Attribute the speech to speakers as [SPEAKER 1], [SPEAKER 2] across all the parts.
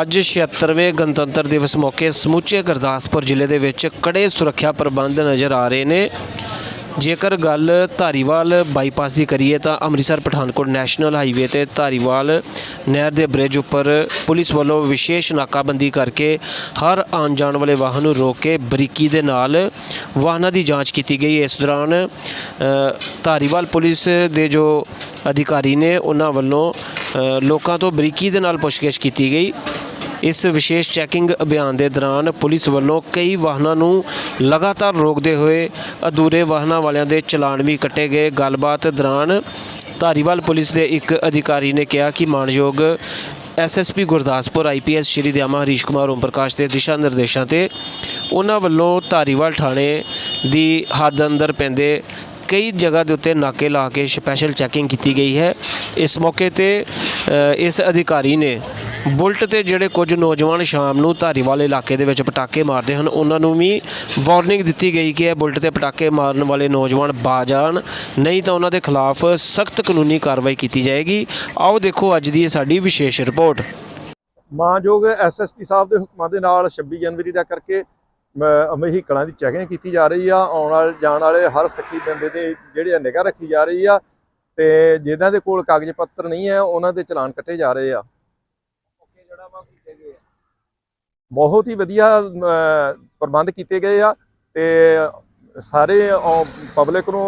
[SPEAKER 1] ਅੱਜ 76ਵੇਂ ਗਣਤੰਤਰ ਦਿਵਸ ਮੌਕੇ ਸਮੁੱਚੇ ਗੁਰਦਾਸਪੁਰ ਜ਼ਿਲ੍ਹੇ ਦੇ ਵਿੱਚ ਕੜੇ ਸੁਰੱਖਿਆ ਪ੍ਰਬੰਧ ਨਜ਼ਰ ਆ ਰਹੇ ਨੇ। ਜੇਕਰ ਗੱਲ ਧਾਰੀਵਾਲ ਬਾਈਪਾਸ ਦੀ ਕਰੀਏ ਤਾਂ ਅੰਮ੍ਰਿਤਸਰ ਪਠਾਨਕੋਟ ਨੈਸ਼ਨਲ ਹਾਈਵੇ ਤੇ ਧਾਰੀਵਾਲ ਨਹਿਰ ਦੇ ਬ੍ਰਿਜ ਉੱਪਰ ਪੁਲਿਸ ਵੱਲੋਂ ਵਿਸ਼ੇਸ਼ ਨਾਕਾਬੰਦੀ ਕਰਕੇ ਹਰ ਆਉਣ ਜਾਣ ਵਾਲੇ ਵਾਹਨ ਨੂੰ ਰੋਕ ਕੇ ਬਰੀਕੀ ਦੇ ਨਾਲ ਵਾਹਨਾਂ ਦੀ ਜਾਂਚ ਕੀਤੀ ਗਈ। ਇਸ ਦੌਰਾਨ ਧਾਰੀਵਾਲ ਪੁਲਿਸ ਦੇ ਜੋ ਅਧਿਕਾਰੀ ਨੇ, ਉਹਨਾਂ ਵੱਲੋਂ ਲੋਕਾਂ ਤੋਂ ਬਰੀਕੀ ਦੇ ਨਾਲ ਪੁੱਛਗਿੱਛ ਕੀਤੀ ਗਈ। ਇਸ ਵਿਸ਼ੇਸ਼ ਚੈਕਿੰਗ ਅਭਿਆਨ ਦੇ ਦੌਰਾਨ ਪੁਲਿਸ ਵੱਲੋਂ ਕਈ ਵਾਹਨਾਂ ਨੂੰ ਲਗਾਤਾਰ ਰੋਕਦੇ ਹੋਏ ਅਧੂਰੇ ਵਾਹਨਾਂ ਵਾਲਿਆਂ ਦੇ ਚਲਾਨ ਵੀ ਕੱਟੇ ਗਏ। ਗੱਲਬਾਤ ਦੌਰਾਨ ਧਾਰੀਵਾਲ ਪੁਲਿਸ ਦੇ ਇੱਕ ਅਧਿਕਾਰੀ ਨੇ ਕਿਹਾ ਕਿ ਮਾਨਯੋਗ ਐਸਐਸਪੀ ਗੁਰਦਾਸਪੁਰ ਆਈਪੀਐਸ ਸ਼੍ਰੀ ਦਿਆਮਾ, ਹਰੀਸ਼ ਕੁਮਾਰ, ਓਮ ਪ੍ਰਕਾਸ਼ ਦੇ ਦਿਸ਼ਾ ਨਿਰਦੇਸ਼ਾਂ ਤੇ ਉਹਨਾਂ ਵੱਲੋਂ ਧਾਰੀਵਾਲ ਥਾਣੇ ਦੀ ਹੱਦ ਅੰਦਰ ਪੈਂਦੇ ਕਈ ਜਗ੍ਹਾ ਦੇ ਉੱਤੇ ਨਾਕੇ ਲਾ ਕੇ ਸਪੈਸ਼ਲ ਚੈਕਿੰਗ ਕੀਤੀ ਗਈ ਹੈ। ਇਸ ਮੌਕੇ ਤੇ ਇਸ ਅਧਿਕਾਰੀ ਨੇ ਬੁਲਟ ਤੇ ਜਿਹੜੇ ਕੁਝ ਨੌਜਵਾਨ ਸ਼ਾਮ ਨੂੰ ਧਾਰੀਵਾਲ ਇਲਾਕੇ ਦੇ ਵਿੱਚ ਪਟਾਕੇ ਮਾਰਦੇ ਹਨ, ਉਹਨਾਂ ਨੂੰ ਵੀ ਵਾਰਨਿੰਗ ਦਿੱਤੀ ਗਈ ਕਿ ਇਹ ਬੁਲਟ ਤੇ ਪਟਾਕੇ ਮਾਰਨ ਵਾਲੇ ਨੌਜਵਾਨ ਬਾਜ਼ ਆਉਣ। ਨਹੀਂ ਤਾਂ ਉਹਨਾਂ ਦੇ ਖਿਲਾਫ ਸਖਤ ਕਾਨੂੰਨੀ ਕਾਰਵਾਈ ਕੀਤੀ ਜਾਏਗੀ। ਆਓ ਦੇਖੋ ਅੱਜ ਦੀ ਇਹ ਸਾਡੀ ਵਿਸ਼ੇਸ਼ ਰਿਪੋਰਟ।
[SPEAKER 2] ਮਾਨਯੋਗ ਐਸਐਸਪੀ ਸਾਹਿਬ ਦੇ ਹੁਕਮਾਂ ਦੇ ਨਾਲ 26 ਜਨਵਰੀ ਦਾ ਕਰਕੇ ਵਹੀਕਲਾਂ ਦੀ ਚੈਕਿੰਗ ਕੀਤੀ ਜਾ ਰਹੀ ਆ। ਆਉਣ ਵਾਲੇ ਜਾਣ ਵਾਲੇ ਹਰ ਸੱਕੀ ਬੰਦੇ ਦੇ ਜਿਹੜੇ ਆ ਨਿਗਾਹ ਰੱਖੀ ਜਾ ਰਹੀ ਆ। ਤੇ ਜਿਨ੍ਹਾਂ ਦੇ ਕੋਲ ਕਾਗਜ਼ ਪੱਤਰ ਨਹੀਂ ਹੈ ਉਹਨਾਂ ਦੇ ਚਲਾਨ ਕੱਟੇ ਜਾ ਰਹੇ ਆ। ਬਹੁਤ ਹੀ ਵਧੀਆ ਪ੍ਰਬੰਧ ਕੀਤੇ ਗਏ ਆ ਤੇ ਸਾਰੇ ਪਬਲਿਕ ਨੂੰ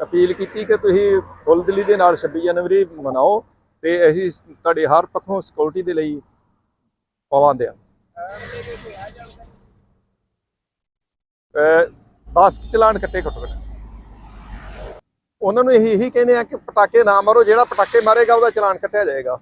[SPEAKER 2] ਅਪੀਲ ਕੀਤੀ ਕਿ ਤੁਸੀਂ ਫੁੱਲ ਦਿਲੀ ਦੇ ਨਾਲ 26 ਜਨਵਰੀ ਮਨਾਓ ਤੇ ਅਸੀਂ ਤੁਹਾਡੇ ਹਰ ਪੱਖੋਂ ਸਿਕਿਉਰਿਟੀ ਦੇ ਲਈ ਪਾਬੰਦ ਆ। ਅਹ 10 ਕੁ ਚਲਾਨ ਕੱਟੇ ਘੱਟੋ ਘੱਟ। ਉਹਨਾਂ ਨੂੰ ਇਹੀ ਇਹੀ ਕਹਿੰਦੇ ਆ ਕਿ ਪਟਾਕੇ ਨਾ ਮਾਰੋ, ਜਿਹੜਾ ਪਟਾਕੇ ਮਾਰੇਗਾ ਉਹਦਾ ਚਲਾਨ ਕੱਟਿਆ ਜਾਏਗਾ।